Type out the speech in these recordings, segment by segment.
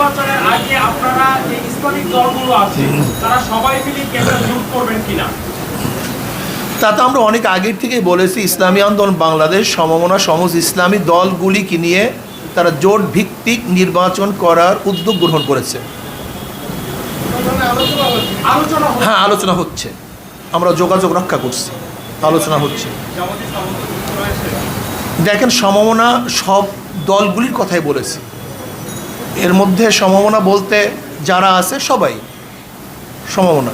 নির্বাচনের আগে আপনারা যে ইসলামিক দলগুলো আছে তারা সবাই মিলে কেন্দ্র করবেন কিনা? তা তো আমরা অনেক আগের থেকেই বলেছি ইসলামী আন্দোলন বাংলাদেশ সমমনা সমস্ত ইসলামী দলগুলিকে নিয়ে তারা জোট ভিত্তিক নির্বাচন করার উদ্যোগ গ্রহণ করেছে। হ্যাঁ আলোচনা হচ্ছে। আমরা যোগাযোগ রক্ষা করছি। আলোচনা হচ্ছে। দেখেন সমমনা সব দলগুলির কথাই বলেছে। এর মধ্যে সম্ভাবনা বলতে যারা আছে, সবাই সম্ভাবনা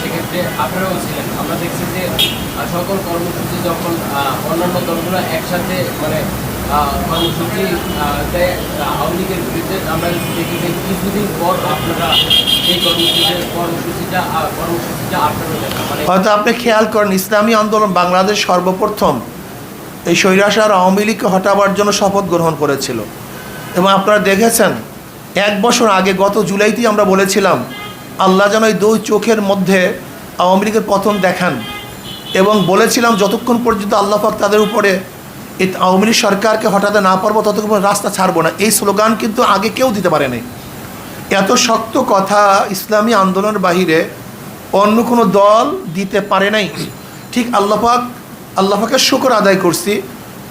সেক্ষেত্রে আপনারাও ছিলেন। আমরা দেখছি যে সকল কর্মসূচি যখন অন্যান্য দলগুলো একসাথে মানে কর্মসূচি বিরুদ্ধে আমরা দেখি যে কিছুদিন পর আপনারা এই কর্মসূচি কর্মসূচিটা কর্মসূচিটা আপনারা হয়তো আপনি খেয়াল করেন, ইসলামী আন্দোলন বাংলাদেশ সর্বপ্রথম এই স্বৈরাচার আওয়ামী লীগকে হটাবার জন্য শপথ গ্রহণ করেছিল। এবং আপনারা দেখেছেন, এক বছর আগে গত জুলাইতেই আমরা বলেছিলাম, আল্লাহ যেন এই দুই চোখের মধ্যে আওয়ামী লীগের পতন দেখান। এবং বলেছিলাম, যতক্ষণ পর্যন্ত আল্লাহ পাক তাদের উপরে এই আওয়ামী লীগ সরকারকে হটাতে না পারব ততক্ষণ রাস্তা ছাড়বো না। এই স্লোগান কিন্তু আগে কেউ দিতে পারেনি এত শক্ত কথা ইসলামী আন্দোলনের বাহিরে অন্য কোনো দল দিতে পারে নাই। ঠিক আল্লাপাক আল্লাপাকের শুকর আদায় করছি।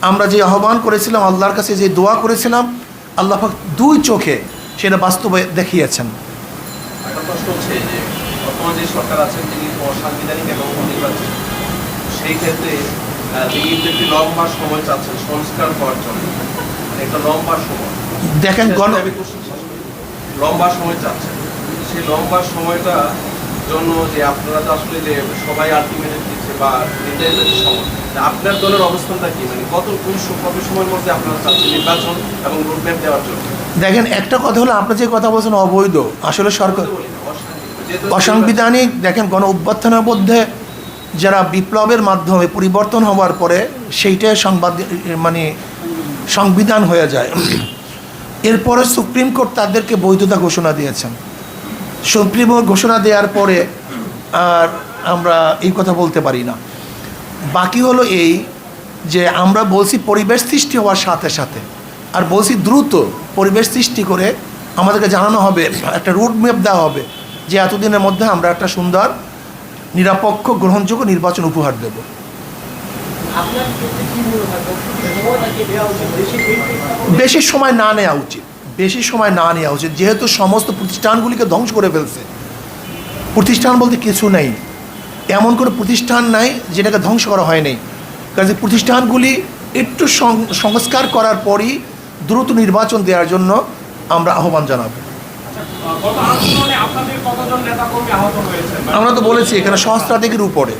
আমরা যে আহ্বান করেছিলাম, আল্লাহর কাছে যে দোয়া করেছিলাম আল্লাপাক দুই চোখে সেটা বাস্তবে দেখিয়েছেন। সেই ক্ষেত্রে তিনি কিন্তু একটি লম্বা সময় চাচ্ছেন সংস্কার হওয়ার জন্য। মানে একটা লম্বা সময়। দেখেন গণ। লম্বা সময় চাচ্ছেন। সেই লম্বা সময়টা জন্য যে আপনারা তো আসলে যে সবাই আলটিমেট দিচ্ছে বা যে সময়। আপনার দলের অবস্থানটা কি? মানে কত কোন কত সময়ের মধ্যে আপনারা চাচ্ছেন নির্বাচন এবং রোডম্যাপ দেওয়ার জন্য? দেখেন একটা কথা হলো আপনি যে কথা বলছেন অবৈধ। আসলে সরকার অসাংবিধানিক। অসাংবিধানিক দেখেন গণ অভ্যর্থনের মধ্যে যারা বিপ্লবের মাধ্যমে পরিবর্তন হওয়ার পরে সেইটাই সংবাদ মানে সংবিধান হয়ে যায়। এরপরে সুপ্রিম কোর্ট তাদেরকে বৈধতা ঘোষণা দিয়েছেন। সুপ্রিম কোর্ট ঘোষণা দেওয়ার পরে আর আমরা এই কথা বলতে পারি না। বাকি হলো এই যে আমরা বলছি পরিবেশ সৃষ্টি হওয়ার সাথে সাথে, আর বলছি দ্রুত পরিবেশ সৃষ্টি করে আমাদেরকে জানানো হবে, একটা রুট ম্যাপ দেওয়া হবে যে এতদিনের মধ্যে আমরা একটা সুন্দর নিরপেক্ষ গ্রহণযোগ্য নির্বাচন উপহার দেব। বেশি সময় না নেওয়া উচিত। বেশি সময় না নেওয়া উচিত। যেহেতু সমস্ত প্রতিষ্ঠানগুলিকে ধ্বংস করে ফেলছে। প্রতিষ্ঠান বলতে কিছু নেই। এমন কোনো প্রতিষ্ঠান নাই যেটাকে ধ্বংস করা হয়নি। কাজে প্রতিষ্ঠানগুলি একটু সংস্কার করার পরই দ্রুত নির্বাচন দেওয়ার জন্য আমরা আহ্বান জানাব। আমরা তো বলেছি, এখানে সহস্রাধিকের উপরে।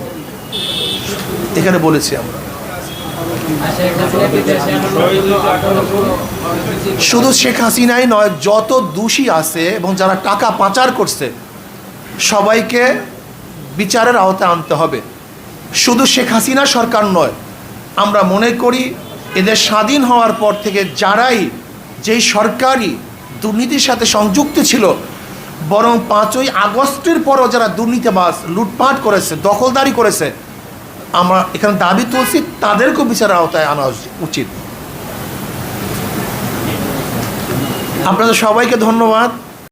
এখানে বলেছি আমরা। শুধু শেখ হাসিনাই নয়, যত দোষী আছে এবং যারা টাকা পাচার করছে, সবাইকে বিচারের আওতায় আনতে হবে। শুধু শেখ হাসিনা সরকার নয়, আমরা মনে করি, এদের স্বাধীন হওয়ার পর থেকে যারাই যেই সরকারি দুর্নীতির সাথে সংযুক্ত ছিল। বরং পাঁচই আগস্টের পরও যারা দুর্নীতিবাস লুটপাট করেছে, দখলদারি করেছে, আমরা এখানে দাবি তুলছি, তাদেরকেও বিচারের আওতায় আনা উচিত। আপনাদের সবাইকে ধন্যবাদ।